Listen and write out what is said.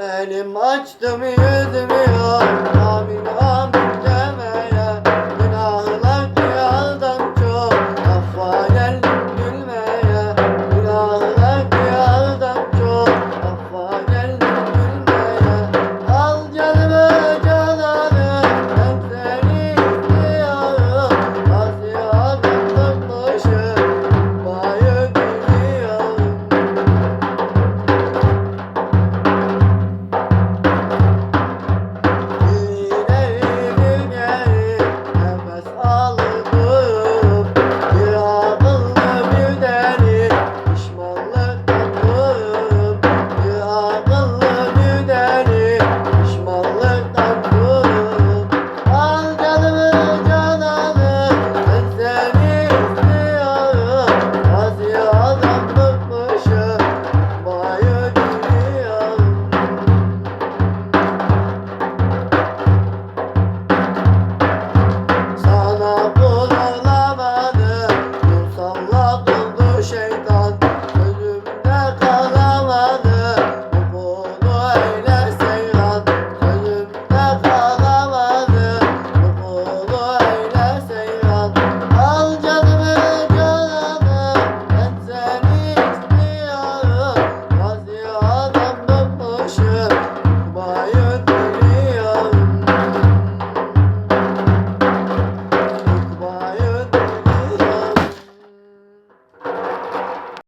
Elim açtım yüzümü Amin